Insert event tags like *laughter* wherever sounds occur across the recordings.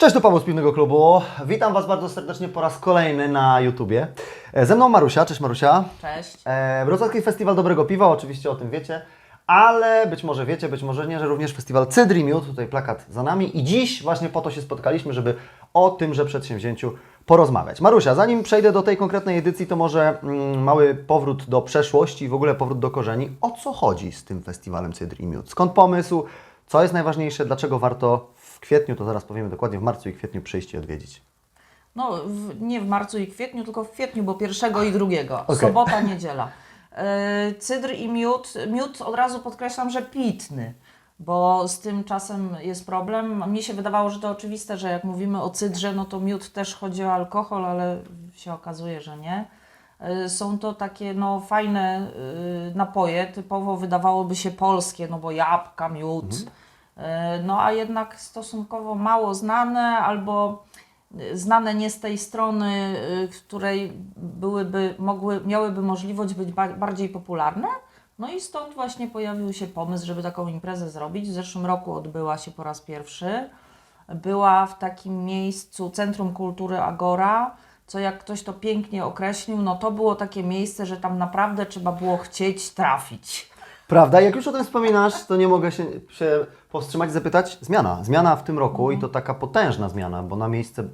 Cześć, tu Paweł z Piwnego Klubu. Witam Was bardzo serdecznie po raz kolejny na YouTubie. E, Ze mną Marusia. Cześć Marusia. Cześć. E, Wrocławski Festiwal Dobrego Piwa, oczywiście o tym wiecie, ale być może wiecie, być może nie, że również Festiwal Cydr i Miód, tutaj plakat za nami i dziś właśnie po to się spotkaliśmy, żeby o tymże przedsięwzięciu porozmawiać. Marusia, zanim przejdę do tej konkretnej edycji, to może mm, mały powrót do przeszłości i w ogóle powrót do korzeni. O co chodzi z tym festiwalem Cydr i Miód? Skąd pomysł? Co jest najważniejsze? Dlaczego warto w kwietniu, to zaraz powiemy dokładnie, w marcu i kwietniu przyjść i odwiedzić? No, w, nie w marcu i kwietniu, tylko w kwietniu, bo pierwszego i drugiego. Okej. Sobota, niedziela. E, cydr i miód. Miód od razu podkreślam, że pitny, bo z tym czasem jest problem. Mnie się wydawało, że to oczywiste, że jak mówimy o cydrze, no to miód też chodzi o alkohol, ale się okazuje, że nie. E, Są to takie no, fajne y, napoje, typowo wydawałoby się polskie, no bo jabłka, miód. E, No a jednak stosunkowo mało znane albo y, znane nie z tej strony, y, której byłyby, mogły, miałyby możliwość być ba- bardziej popularne. No i stąd właśnie pojawił się pomysł, żeby taką imprezę zrobić. W zeszłym roku odbyła się po raz pierwszy. Była w takim miejscu Centrum Kultury Agora, co jak ktoś to pięknie określił, no to było takie miejsce, że tam naprawdę trzeba było chcieć trafić. Prawda? Jak już o tym wspominasz, to nie mogę się, się powstrzymać i zapytać. Zmiana. Zmiana w tym roku i to taka potężna zmiana, bo na miejsce,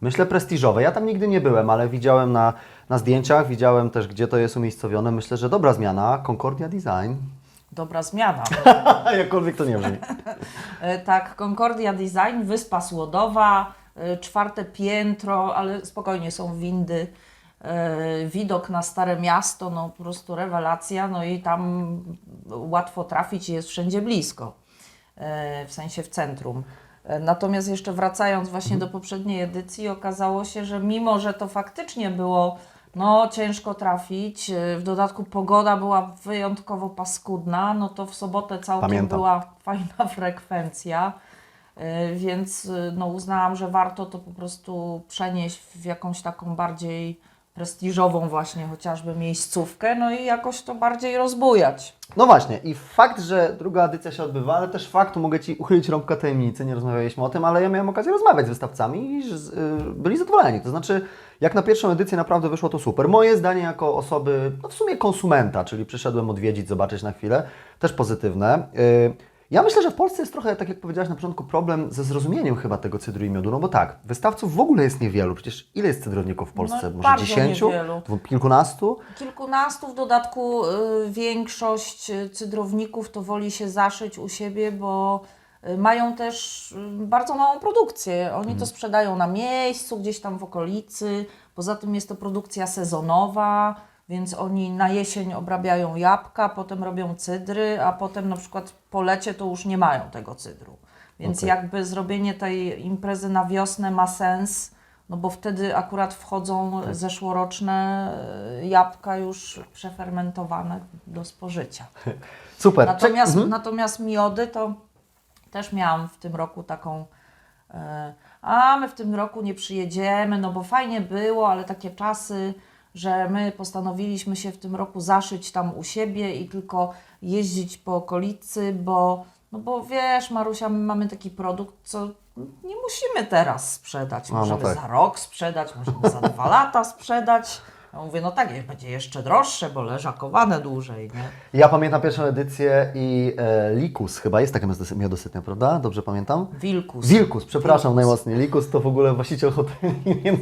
myślę, prestiżowe. Ja tam nigdy nie byłem, ale widziałem na, na zdjęciach, widziałem też, gdzie to jest umiejscowione. Myślę, że dobra zmiana. Concordia Design. Dobra zmiana. *laughs* Jakkolwiek to nie brzmi. *laughs* E, Tak, Concordia Design, Wyspa Słodowa, e, czwarte piętro, ale spokojnie są windy. E, Widok na Stare Miasto, no po prostu rewelacja, no i tam łatwo trafić i jest wszędzie blisko, e, w sensie w centrum. E, Natomiast jeszcze wracając właśnie do poprzedniej edycji, okazało się, że mimo, że to faktycznie było no, ciężko trafić, w dodatku pogoda była wyjątkowo paskudna, no to w sobotę całkiem była *laughs* fajna frekwencja. Więc no, uznałam, że warto to po prostu przenieść w jakąś taką bardziej prestiżową właśnie chociażby miejscówkę, no i jakoś to bardziej rozbujać. No właśnie, i fakt, że druga edycja się odbywa, ale też fakt, mogę Ci uchylić rąbkę tajemnicy, nie rozmawialiśmy o tym, ale ja miałem okazję rozmawiać z wystawcami i byli zadowoleni. To znaczy, jak na pierwszą edycję naprawdę wyszło to super. Moje zdanie jako osoby, no w sumie konsumenta, czyli przyszedłem odwiedzić, zobaczyć na chwilę, też pozytywne. Y, Ja myślę, że w Polsce jest trochę, tak jak powiedziałaś na początku, problem ze zrozumieniem chyba tego cydru i miodu, no bo tak, wystawców w ogóle jest niewielu, przecież ile jest cydrowników w Polsce? No, Może dziesięciu? Kilkunastu? Kilkunastu w dodatku y, większość y, cydrowników to woli się zaszyć u siebie, bo y, mają też y, bardzo małą produkcję. Oni to sprzedają na miejscu, gdzieś tam w okolicy. Poza tym jest to produkcja sezonowa, więc oni na jesień obrabiają jabłka, potem robią cydry, a potem na przykład po lecie to już nie mają tego cydru. Więc Okej. jakby zrobienie tej imprezy na wiosnę ma sens, no bo wtedy akurat wchodzą zeszłoroczne y, jabłka już przefermentowane do spożycia. *laughs* Super. Natomiast, mhm. natomiast miody to też miałam w tym roku taką. e, A my w tym roku nie przyjedziemy, no bo fajnie było, ale takie czasy, że my postanowiliśmy się w tym roku zaszyć tam u siebie i tylko jeździć po okolicy, bo, no bo wiesz, Marusia, my mamy taki produkt, co nie musimy teraz sprzedać. No, no Możemy tak. za rok sprzedać, możemy za dwa lata sprzedać. Ja mówię, no tak, będzie jeszcze droższe, bo leżakowane dłużej, nie? Ja pamiętam pierwszą edycję i e, Likus chyba jest taka miodosy- miodosytnia, prawda? Dobrze pamiętam? Wilkus. Wilkus, przepraszam Wilkus. najmocniej. Likus to w ogóle właściciel hoteli, *laughs* więc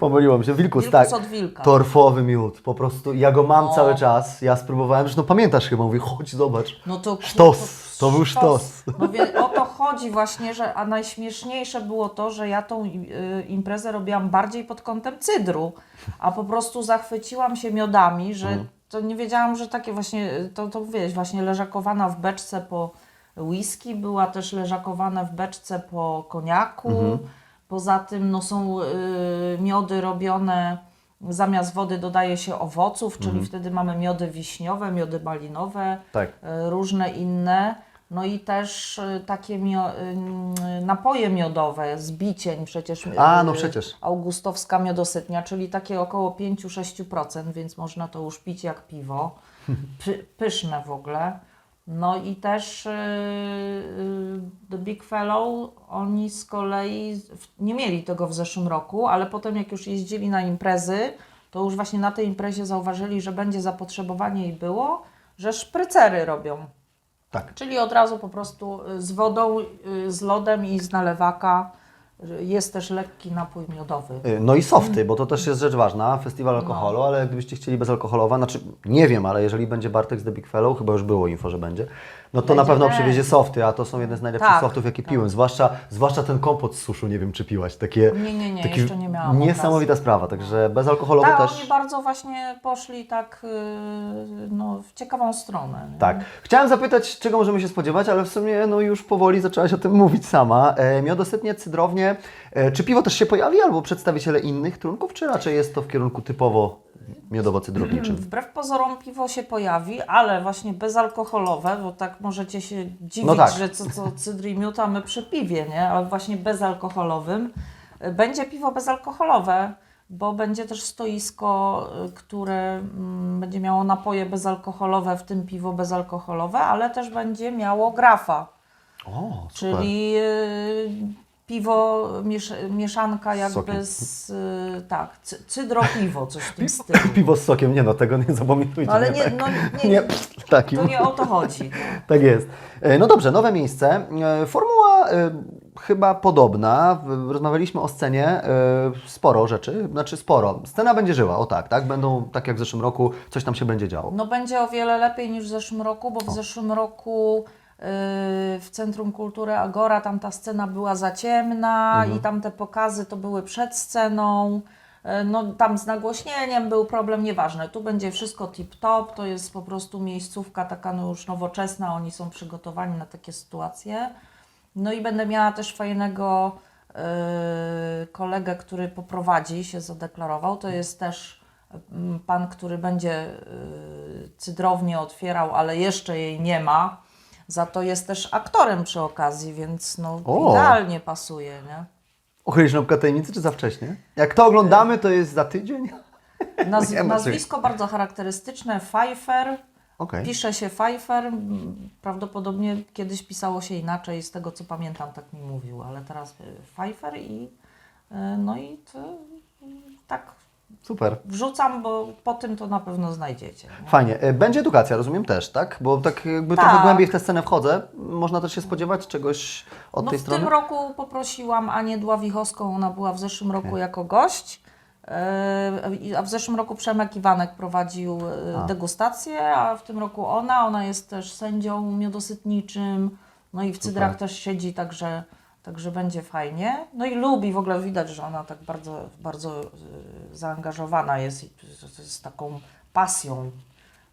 pomyliłam się. Wilkus, Wilkus tak. od wilka. Torfowy miód, po prostu. Ja go mam No. cały czas. Ja spróbowałem, zresztą pamiętasz chyba, mówię, chodź zobacz. No to Sztos, to był sztos. No wie, o to chodzi właśnie, że a najśmieszniejsze było to, że ja tą y, imprezę robiłam bardziej pod kątem cydru, a po prostu zachwyciłam się miodami, że Mhm. to nie wiedziałam, że takie właśnie, to, to wiesz, właśnie leżakowana w beczce po whisky, była też leżakowana w beczce po koniaku. Mhm. Poza tym no, są y, miody robione, zamiast wody dodaje się owoców, czyli wtedy mamy miody wiśniowe, miody malinowe Tak. e, różne inne. No i też e, takie mio, ym, napoje miodowe z bicień przecież. A, no przecież. Augustowska miodosytnia, czyli takie około 5-6%, więc można to już pić jak piwo. *laughs* Py, pyszne w ogóle. No i też The Big Fellow, oni z kolei w- nie mieli tego w zeszłym roku, ale potem jak już jeździli na imprezy, to już właśnie na tej imprezie zauważyli, że będzie zapotrzebowanie i było, że szprycery robią. Tak. Czyli od razu po prostu y, z wodą, y, z lodem i z nalewaka. Jest też lekki napój miodowy. Y, No i softy, bo to też jest rzecz ważna, festiwal No. alkoholu, ale gdybyście chcieli bezalkoholowa, znaczy nie wiem, ale jeżeli będzie Bartek z The Big Fellow, chyba już było info, że będzie, no to na pewno będzie. przywiezie softy, a to są jedne z najlepszych Tak, softów, jakie tak. piłem, zwłaszcza, zwłaszcza ten kompot z suszu, nie wiem czy piłaś, takie... Nie, nie, nie, taki jeszcze nie miałam Niesamowita sprawa, także bezalkoholowo Tak, też... oni bardzo właśnie poszli tak y, no, w ciekawą stronę. nie? Tak. Chciałem zapytać, czego możemy się spodziewać, ale w sumie no już powoli zaczęłaś o tym mówić sama. E, miodosytnie, cydrownie. E, czy piwo też się pojawi, albo przedstawiciele innych trunków, czy raczej jest to w kierunku typowo miodowo-cydrowniczym? *clears throat* Wbrew pozorom piwo się pojawi, ale właśnie bezalkoholowe, bo tak możecie się dziwić, No tak. że co, co cydr i miód, a my przy piwie, nie? Ale właśnie bezalkoholowym. Będzie piwo bezalkoholowe, bo będzie też stoisko, y, które mm, będzie miało napoje bezalkoholowe, w tym piwo bezalkoholowe, ale też będzie miało grafa. O. Czyli y, piwo, miesz, mieszanka jakby z, y, tak, cy, cydro-piwo, coś w tym stylu. Piwo z sokiem, nie no, tego nie zapominujcie. No, ale nie, tak. no, nie, nie, takim. to nie o to chodzi. Tak jest. E, No dobrze, nowe miejsce. E, Formuła e, chyba podobna. W- Rozmawialiśmy o scenie. e, Sporo rzeczy, znaczy sporo. Scena będzie żyła, o tak, tak? Będą, tak jak w zeszłym roku, coś tam się będzie działo. No będzie o wiele lepiej niż w zeszłym roku, bo w zeszłym roku w Centrum Kultury Agora tam ta scena była za ciemna i tam te pokazy to były przed sceną. Y, No tam z nagłośnieniem był problem, nieważne. Tu będzie wszystko tip-top, to jest po prostu miejscówka taka no już nowoczesna, oni są przygotowani na takie sytuacje. No i będę miała też fajnego y, kolegę, który poprowadzi, się zadeklarował. To jest też mm, pan, który będzie y, cydrownię otwierał, ale jeszcze jej nie ma. Za to jest też aktorem przy okazji, więc no O. idealnie pasuje, nie? Uchylisz nowka tajemnicy, czy za wcześnie? Jak to oglądamy, to jest za tydzień? *laughs* Naz Nie ma nazwisko bardzo charakterystyczne, Pfeiffer. Okej. Pisze się Pfeiffer, m, prawdopodobnie kiedyś pisało się inaczej, z tego co pamiętam tak mi mówił, ale teraz y, Pfeiffer i y, no i to, y, tak Super. wrzucam, bo po tym to na pewno znajdziecie. Nie? Fajnie. E, Będzie edukacja, rozumiem też, tak? Bo tak jakby Tak. trochę głębiej w tę scenę wchodzę. Można też się spodziewać czegoś od No tej w strony? tym roku poprosiłam Anię Dławichowską, ona była w zeszłym roku jako gość. e, A w zeszłym roku Przemek Iwanek prowadził e, A. degustację, a w tym roku ona. Ona jest też sędzią miodosytniczym, no i w cydrach też siedzi, także, także będzie fajnie. No i lubi, w ogóle widać, że ona tak bardzo, bardzo e, zaangażowana jest i z- taką pasją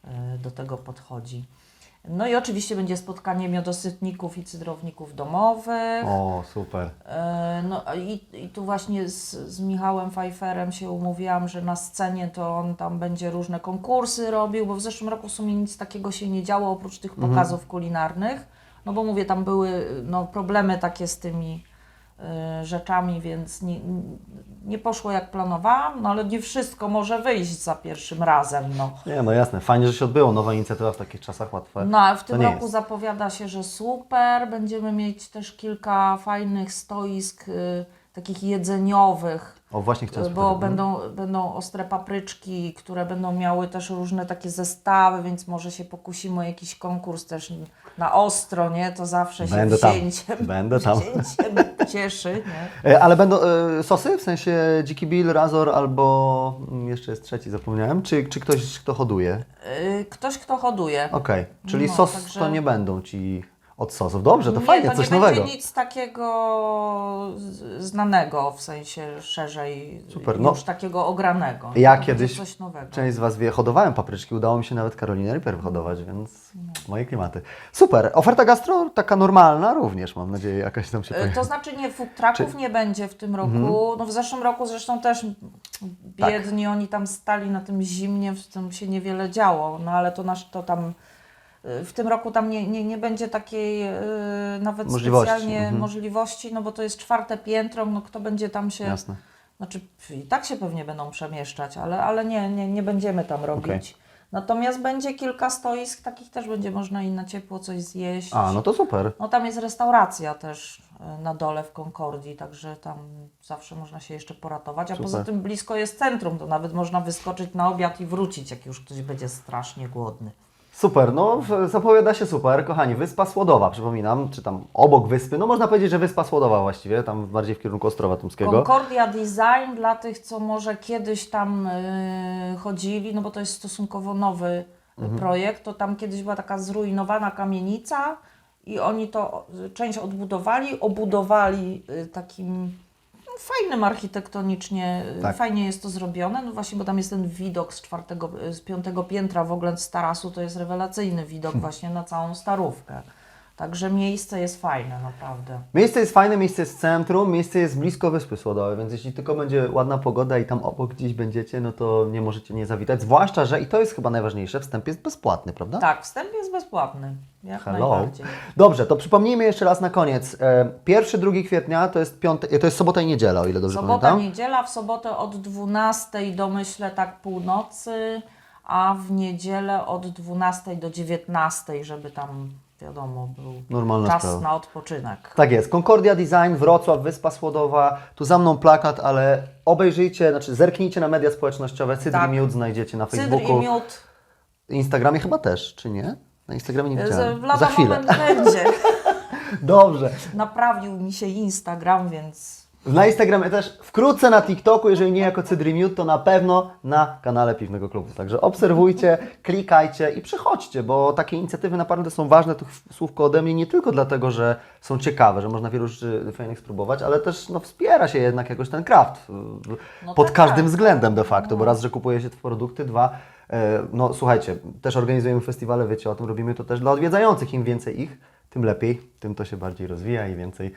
e, do tego podchodzi. No i oczywiście będzie spotkanie miodosytników i cydrowników domowych. O, super. E, No i, i tu właśnie z, z Michałem Pfeifferem się umówiłam, że na scenie to on tam będzie różne konkursy robił, bo w zeszłym roku w sumie nic takiego się nie działo oprócz tych pokazów kulinarnych. No bo mówię, tam były no, problemy takie z tymi e, rzeczami, więc nie, nie poszło jak planowałam, no ale nie wszystko może wyjść za pierwszym razem. No. Nie, no jasne. Fajnie, że się odbyło. Nowa inicjatywa w takich czasach łatwe. No, a w tym nie roku jest. zapowiada się, że super. Będziemy mieć też kilka fajnych stoisk y, takich jedzeniowych, O, właśnie chciałem bo spytać. będą, będą ostre papryczki, które będą miały też różne takie zestawy, więc może się pokusimy o jakiś konkurs też na ostro, nie? To zawsze się Będę tam. wzięciem, Będę tam. cieszy, nie? E, Ale będą e, sosy, w sensie dziki bill, razor albo mm, jeszcze jest trzeci, zapomniałem. Czy, czy ktoś, kto hoduje? Y, Ktoś, kto hoduje. Okej, czyli No, sos także- to nie będą ci od sosów. Dobrze, to nie, fajnie, to coś nie nowego. będzie nic takiego znanego, w sensie szerzej, Super, no. już takiego ogranego. Ja kiedyś coś nowego. Część z Was wie, hodowałem papryczki, udało mi się nawet Karolinę Reaper hodować, więc moje klimaty. Super. Oferta gastro taka normalna również, mam nadzieję, jakaś tam się Y, pojawi. To znaczy nie, food trucków Czy- Mhm. nie będzie w tym roku. No w zeszłym roku zresztą też Tak. biedni, oni tam stali na tym zimnie, w tym się niewiele działo, no ale to nasz, to tam w tym roku tam nie, nie, nie będzie takiej y, nawet Możliwości, specjalnie mhm. możliwości, no bo to jest czwarte piętro, no kto będzie tam się Jasne. Znaczy, i tak się pewnie będą przemieszczać, ale, ale nie, nie, nie będziemy tam robić. Natomiast będzie kilka stoisk, takich też będzie można i na ciepło coś zjeść. A, no to super. No tam jest restauracja też e, na dole w Concordii, także tam zawsze można się jeszcze poratować. A Super. poza tym blisko jest centrum, to nawet można wyskoczyć na obiad i wrócić, jak już ktoś będzie strasznie głodny. Super, no zapowiada się super. Kochani, Wyspa Słodowa, przypominam, czy tam obok wyspy, no można powiedzieć, że Wyspa Słodowa właściwie, tam bardziej w kierunku Ostrowa Tumskiego. Concordia Design dla tych, co może kiedyś tam y, chodzili, no bo to jest stosunkowo nowy Mhm. projekt, to tam kiedyś była taka zrujnowana kamienica i oni to y, część odbudowali, obudowali y, takim fajnym architektonicznie, Tak. fajnie jest to zrobione, no właśnie, bo tam jest ten widok z czwartego, z piątego piętra w ogóle z tarasu, to jest rewelacyjny widok Hmm. właśnie na całą Starówkę. Także miejsce jest fajne, naprawdę. Miejsce jest fajne, miejsce jest w centrum, miejsce jest blisko Wyspy Słodowej, więc jeśli tylko będzie ładna pogoda i tam obok gdzieś będziecie, no to nie możecie nie zawitać. Zwłaszcza, że i to jest chyba najważniejsze, wstęp jest bezpłatny, prawda? Tak, wstęp jest bezpłatny. Jak Hello. najbardziej. Dobrze, to przypomnijmy jeszcze raz na koniec. E, Pierwszy, 2 kwietnia to jest, piąty, to jest sobota i niedziela, o ile dobrze Sobota, pamiętam. niedziela, w sobotę od 12 do myślę tak północy, a w niedzielę od 12 do 19, żeby tam wiadomo był Normalna czas sprawa. na odpoczynek. Tak jest. Concordia Design, Wrocław, Wyspa Słodowa. Tu za mną plakat, ale obejrzyjcie, znaczy zerknijcie na media społecznościowe. Cydr Tak. i Miód znajdziecie na Cydr Facebooku. i miód. Instagramie chyba też, czy nie? Na Instagramie nie widziałem. lada Za chwilę. będzie. *laughs* Dobrze. Naprawił mi się Instagram, więc Na Instagramie też, wkrótce na TikToku, jeżeli nie jako Cydr i Miód, to na pewno na kanale Piwnego Klubu. Także obserwujcie, klikajcie i przychodźcie, bo takie inicjatywy naprawdę są ważne. To ch- słówko ode mnie nie tylko dlatego, że są ciekawe, że można wielu rzeczy fajnych spróbować, ale też no, wspiera się jednak jakoś ten kraft No pod tak, każdym tak. względem de facto, bo No. raz, że kupuje się te produkty, dwa, e, no słuchajcie, też organizujemy festiwale, wiecie o tym, robimy to też dla odwiedzających. Im więcej ich, tym lepiej, tym to się bardziej rozwija i więcej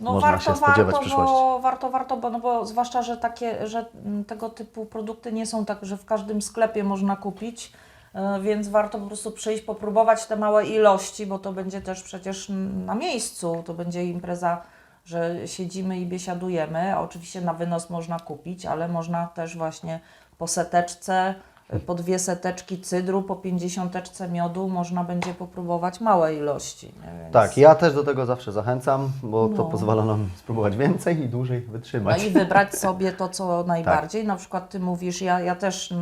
No można warto, się spodziewać w warto, przyszłości. bo, warto, warto, bo, no bo zwłaszcza, że takie, że mm, tego typu produkty nie są tak, że w każdym sklepie można kupić, e, więc warto po prostu przyjść, popróbować te małe ilości, bo to będzie też przecież na miejscu, to będzie impreza, że siedzimy i biesiadujemy, oczywiście na wynos można kupić, ale można też właśnie po seteczce, e, po dwie seteczki cydru, po pięćdziesiąteczce miodu można będzie popróbować małe ilości. Więc... Tak, ja też do tego zawsze zachęcam, bo to No. pozwala nam spróbować więcej i dłużej No wytrzymać. i wybrać sobie to, co *laughs* Tak. najbardziej. Na przykład ty mówisz, ja, ja też y,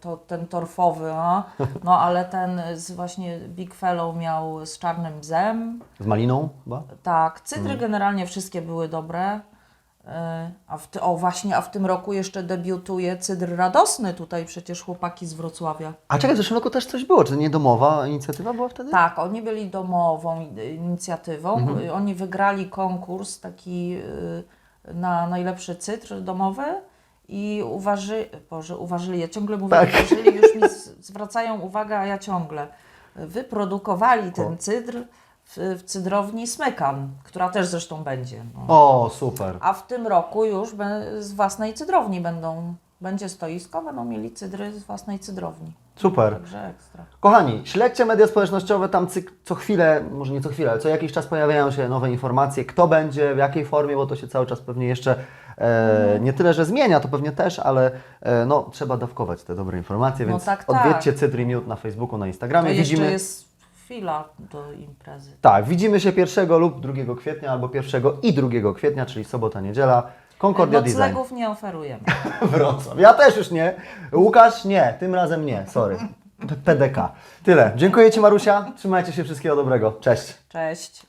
to, ten torfowy, a, *laughs* no ale ten z właśnie Big Fellow miał z czarnym bzem. Z maliną chyba? Tak, cydry Mm. generalnie wszystkie były dobre. Y, A w o właśnie, a w tym roku jeszcze debiutuje cydr radosny tutaj przecież chłopaki z Wrocławia. A czekaj, w zeszłym roku też coś było, czy to nie domowa inicjatywa była wtedy? Tak, oni byli domową i- inicjatywą. Mhm. Y, Oni wygrali konkurs taki na najlepszy cytr domowy i uważy, Boże, uważyli, ja ciągle mówię, Tak. uważyli, już mi zwracają uwagę, a ja ciągle. Wyprodukowali ten cydr w, w cydrowni Smykan, która też zresztą będzie. No. O, super. A w tym roku już be, z własnej cydrowni będą, będzie stoisko, będą mieli cydry z własnej cydrowni. Super. Także ekstra. Kochani, śledźcie media społecznościowe, tam cyk, co chwilę, może nie co chwilę, ale co jakiś czas pojawiają się nowe informacje, kto będzie, w jakiej formie, bo to się cały czas pewnie jeszcze e, nie tyle, że zmienia, to pewnie też, ale e, no, trzeba dawkować te dobre informacje, No więc tak, tak. odwiedźcie Cydr i Miód na Facebooku, na To Instagramie. jeszcze Widzimy, jest chwila do imprezy. tak, widzimy się 1 lub 2 kwietnia, albo 1 i 2 kwietnia, czyli sobota, niedziela, Concordia Design. Noclegów nie oferujemy. *laughs* Wrocław. Ja też już nie. Łukasz nie, tym razem nie, sorry. PDK. Tyle. Dziękuję Ci Marusia, trzymajcie się, wszystkiego dobrego. Cześć. Cześć.